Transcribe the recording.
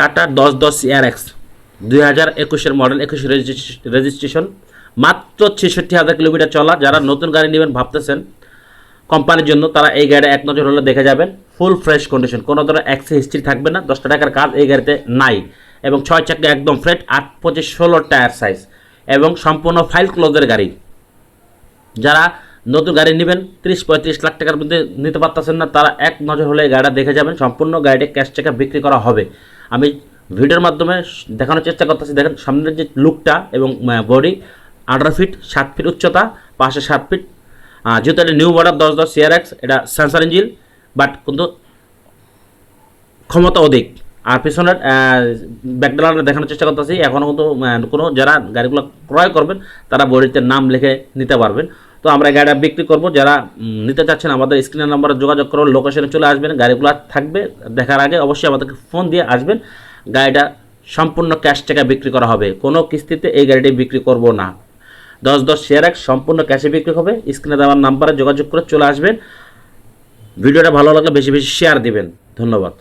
Tata দশ দশ x. দুই হাজার একুশের মডেল, একুশ রেজিস্ট্রেশন। মাত্র ছেষট্টি হাজার কিলোমিটার চলা। যারা নতুন গাড়ি নেবেন ভাবতেছেন কোম্পানির জন্য, তারা এই গাড়ি এক নজর হলে দেখে যাবেন। ফুল ফ্রেশ কন্ডিশন কোনো ধরনের অ্যাক্সি হিস্ট্রি থাকবে না। দশটা টাকার কাজ এই গাড়িতে নাই। এবং ছয় চাকা একদম ফ্রেট আট পঁচিশ ষোলো টায়ার সাইজ এবং সম্পূর্ণ ফাইল ক্লোজের গাড়ি। যারা নতুন গাড়ি নেবেন, তিরিশ পঁয়ত্রিশ লাখ টাকার মধ্যে নিতে পারতেছেন না, তারা এক নজর হলে এই গাড়িটা দেখে যাবেন। সম্পূর্ণ গাড়িটা ক্যাশ টাকা বিক্রি করা হবে। আমি ভিডিওর মাধ্যমে দেখানোর চেষ্টা করতেছি। দেখেন, সামনের যে লুকটা এবং বডি আঠারো ফিট সাত ফিট উচ্চতা, পাশে সাত ফিট যেহেতু এটা নিউ মডেল দশ দশ সিআর এক্স এটা সেন্সার ইঞ্জিন বাট কিন্তু ক্ষমতা অধিক। আর পিছনের ব্যাকডালার দেখানোর চেষ্টা করতেছি। এখনও কিন্তু কোনো, যারা গাড়িগুলো ক্রয় করবেন, তারা বডিতে নাম লিখে নিতে পারবেন। তো আমরা গাড়িটা বিক্রি করব। যারা নিতে চাচ্ছেন আমাদের স্ক্রিনের নাম্বারে যোগাযোগ করুন, লোকেশনে চলে আসবেন, গাড়িগুলো থাকবে, দেখার আগে অবশ্যই আমাদেরকে ফোন দিয়ে আসবেন। গাড়িটা সম্পূর্ণ ক্যাশ টাকা বিক্রি করা হবে। কোনো কিস্তিতে এই গাড়িটি বিক্রি করব না। দশ দশ শেয়ার এক, সম্পূর্ণ ক্যাশে বিক্রি হবে। স্ক্রিনে দেওয়ার নাম্বারে যোগাযোগ করে চলে আসবেন। ভিডিওটা ভালো লাগলে বেশি বেশি শেয়ার দিবেন। ধন্যবাদ।